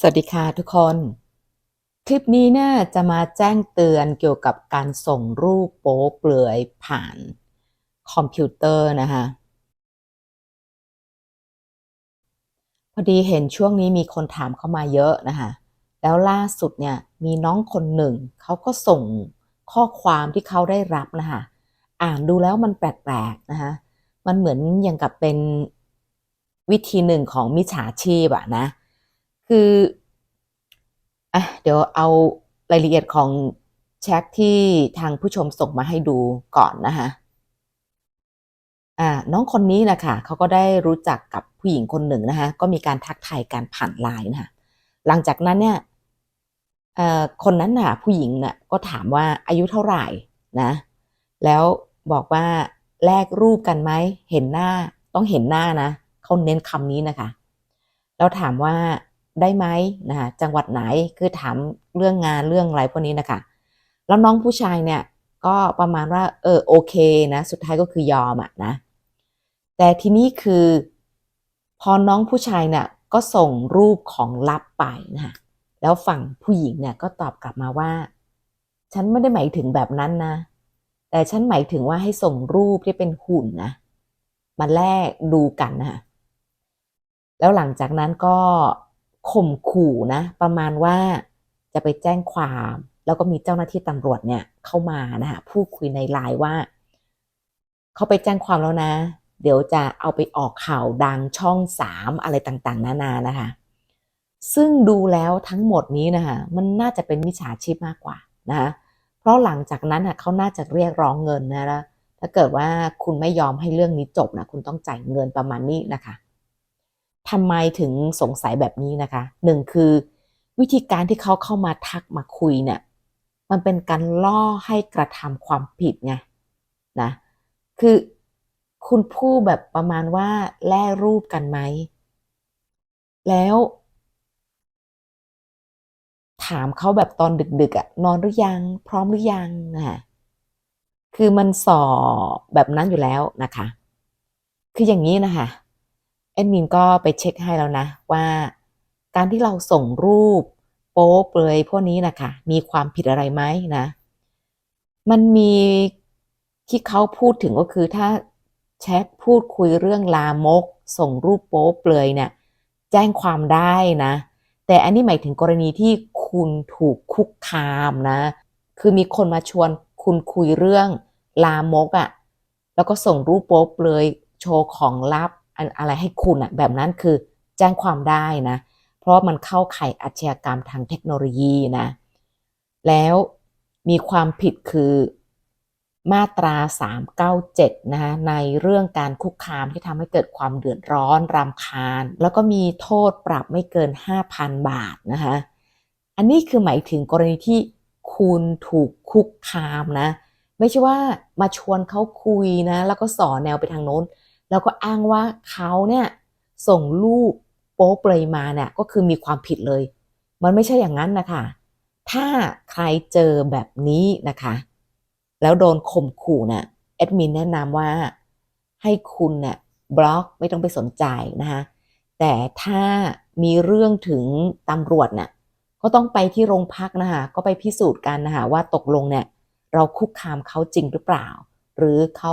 สวัสดีค่ะทุกคน คลิปนี้เนี่ยจะมาแจ้งเตือนเกี่ยวกับการส่งรูปโป๊เปลือยผ่านคอมพิวเตอร์นะคะพอดีเห็นช่วงนี้มีคนถามเข้ามาเยอะนะคะแล้วล่าสุดเนี่ยมีน้องคนหนึ่งเขาก็ส่งข้อความที่เขาได้รับนะคะอ่านดูแล้วมันแปลกๆนะคะมันเหมือนอย่างกับเป็นวิธีหนึ่งของมิจฉาชีพอะนะ คืออะเดี๋ยวเอารายละเอียดของแชทที่ทางผู้ชมส่งมาให้ดูก่อนนะคะอ่าน้องคนนี้นะคะเขาก็ได้รู้จักกับผู้หญิงคนหนึ่งนะคะก็มีการทักทายกันผ่านไลน์นะคะหลังจากนั้นเนี่ยคนนั้นน่ะ ผู้หญิงน่ะก็ถามว่าอายุเท่าไหร่นะ แล้วบอกว่าแลกรูปกันไหมเห็นหน้าต้องเห็นหน้านะเขาเน้นคำนี้นะคะ แล้วถามว่า ได้ไหมนะคะจังหวัดไหนคือถามเรื่องงานเรื่องอะไรพวกนี้นะคะแล้วน้องผู้ชายเนี่ยก็ประมาณว่าเออโอเคนะสุดท้ายก็คือยอมอะนะแต่ทีนี้คือพอน้องผู้ชายเนี่ยก็ส่งรูปของลับไปนะคะแล้วฝั่งผู้หญิงเนี่ยก็ตอบกลับมาว่า ฉันไม่ได้หมายถึงแบบนั้นนะ แต่ฉันหมายถึงว่าให้ส่งรูปที่เป็นหุ่นนะมาแลกดูกันนะคะแล้วหลังจากนั้นก็ ข่มขู่นะ ประมาณว่าจะไปแจ้งความ แล้วก็มีเจ้าหน้าที่ตำรวจเนี่ย เข้ามานะคะพูดคุยในไลน์ว่า เขาไปแจ้งความแล้วนะ เดี๋ยวจะเอาไปออกข่าวดังช่องสามอะไรต่างๆ นานานะคะ ซึ่งดูแล้วทั้งหมดนี้นะคะมันน่าจะเป็นมิจฉาชีพมากกว่านะคะเพราะหลังจากนั้นน่ะเขาน่าจะเรียกร้องเงินนะแล้วถ้าเกิดว่าคุณไม่ยอมให้เรื่องนี้จบนะคุณต้องจ่ายเงินประมาณนี้นะคะ ทำไมถึงสงสัยแบบนี้นะคะหนึ่งคือ วิธีการที่เขาเข้ามาทักมาคุยเนี่ย มันเป็นการล่อให้กระทำความผิดไงนะคือคุณพูดแบบประมาณว่าแลรูปกันไหม แล้ว ถามเขาแบบตอนดึกๆอะนอนหรือยัง พร้อมหรือยังนะคือมันสอบแบบนั้นอยู่แล้วนะคะ คืออย่างนี้นะคะ แอดมินก็ไปเช็คให้แล้วนะว่า การที่เราส่งรูปโป๊เปลยพวกนี้นะคะมีความผิดอะไรไหมนะ มันมีที่เขาพูดถึงก็คือถ้าแชทพูดคุยเรื่องลามก ส่งรูปโป๊เปลยเนี่ย แจ้งความได้นะ แต่อันนี้หมายถึงกรณีที่คุณถูกคุกคามนะ คือมีคนมาชวนคุณคุยเรื่องลามกอะ่ะแล้วก็ส่งรูปโป๊เปลยโชว์ของลับ อะไรให้คุณอะแบบนั้นคือแจ้งความได้นะ เพราะมันเข้าข่ายอาชญากรรมทางเทคโนโลยีนะ แล้วมีความผิดคือมาตรา 397 นะคะในเรื่องการคุกคามที่ทำให้เกิดความเดือดร้อนรำคาญ แล้วก็มีโทษปรับไม่เกิน 5,000 บาทนะคะอันนี้คือหมายถึงกรณีที่คุณถูกคุกคามนะ ไม่ใช่ว่ามาชวนเขาคุยนะ แล้วก็สอนแนวไปทางโน้น แล้วก็อ้างว่าเขาเนี่ยส่งรูปโป๊เปลยมาเนี่ยก็คือมีความผิดเลย มันไม่ใช่อย่างนั้นนะคะ ถ้าใครเจอแบบนี้นะคะ แล้วโดนข่มขู่เนี่ยแอดมินแนะนำว่าให้คุณเนี่ยบล็อกไม่ต้องไปสนใจนะคะแต่ถ้ามีเรื่องถึงตำรวจเนี่ยก็ต้องไปที่โรงพักนะคะก็ไปพิสูจน์กันนะคะว่าตกลงเนี่ยเราคุกคามเขาจริงหรือเปล่า หรือเขา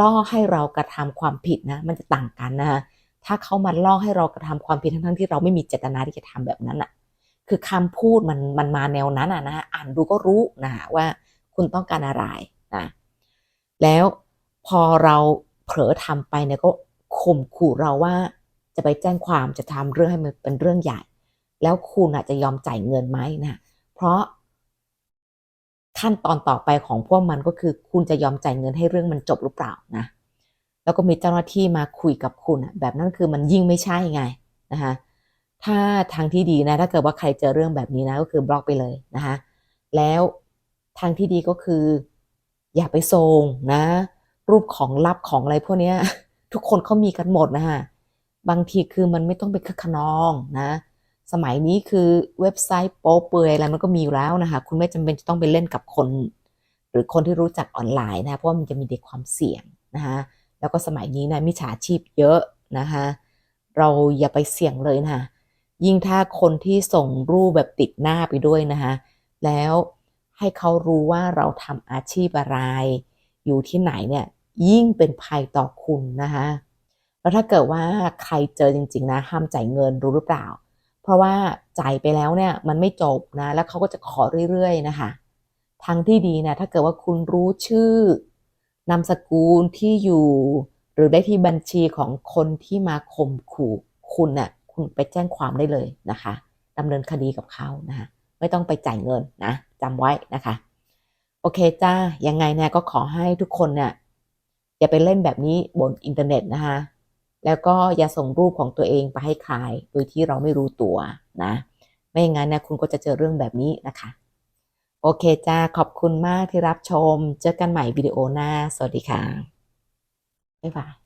ล่อให้เรากระทำความผิดนะ มันจะต่างกันนะคะถ้าเขามาล่อให้เรากระทำความผิดทั้งๆที่เราไม่มีเจตนาที่จะทำแบบนั้นอะคือคำพูดมันมันมาแนวนั้นอะนะอ่านดูก็รู้นะว่าคุณต้องการอะไรนะแล้วพอเราเผลอทำไปเนี่ยก็ข่มขู่เราว่าจะไปแจ้งความจะทำเรื่องให้มันเป็นเรื่องใหญ่ แล้วคุณอาจจะยอมจ่ายเงินไหมนะเพราะ ขั้นตอนต่อไปของพวกมันก็คือ คุณจะยอมจ่ายเงินให้เรื่องมันจบหรือเปล่านะแล้วก็มีเจ้าหน้าที่มาคุยกับคุณแบบนั้นคือมันยิ่งไม่ใช่ไงนะคะถ้าทางที่ดีนะ ถ้าเกิดว่าใครเจอเรื่องแบบนี้นะ ก็คือบล็อกไปเลยนะคะแล้วทางที่ดีก็คือ อย่าไปส่งนะ รูปของลับของอะไรพวกนี้ทุกคนเขามีกันหมดนะคะบางทีคือมันไม่ต้องไปคึกขนองนะ สมัยนี้คือเว็บไซต์โป๊เปื่อยอะไรมันก็มีอยู่แล้วนะคะ คุณไม่จำเป็นจะต้องไปเล่นกับคน หรือคนที่รู้จักออนไลน์นะเพราะว่ามันจะมีเด็กความเสี่ยงนะคะแล้วก็สมัยนี้นะมิจฉาชีพเยอะนะคะเราอย่าไปเสี่ยงเลยนะยิ่งถ้าคนที่ส่งรูปแบบติดหน้าไปด้วยนะคะแล้วให้เขารู้ว่าเราทำอาชีพอะไร อยู่ที่ไหนเนี่ยยิ่งเป็นภัยต่อคุณนะคะแล้วถ้าเกิดว่าใครเจอจริง ๆ นะห้ามจ่ายเงินรู้หรือเปล่า เพราะว่าจ่ายไปแล้วเนี่ยมันไม่จบนะแล้วเขาก็จะขอเรื่อยๆนะคะทางที่ดีนะถ้าเกิดว่าคุณรู้ชื่อนามสกุลที่อยู่ หรือได้ที่บัญชีของคนที่มาข่มขู่คุณน่ะคุณไปแจ้งความได้เลยนะคะดำเนินคดีกับเขานะคะไม่ต้องไปจ่ายเงินนะจำไว้นะคะ โอเคจ้ายังไงเนี่ยก็ขอให้ทุกคนเนี่ยอย่าไปเล่นแบบนี้บนอินเทอร์เน็ตนะคะ แล้วก็อย่าส่งรูปของตัวเองไปให้ใครโดยที่เราไม่รู้ตัวนะ ไม่อย่างนั้นนะคุณก็จะเจอเรื่องแบบนี้นะคะ โอเคจ้าขอบคุณมากที่รับชม เจอกันใหม่วิดีโอหน้า สวัสดีค่ะบ๊ายบาย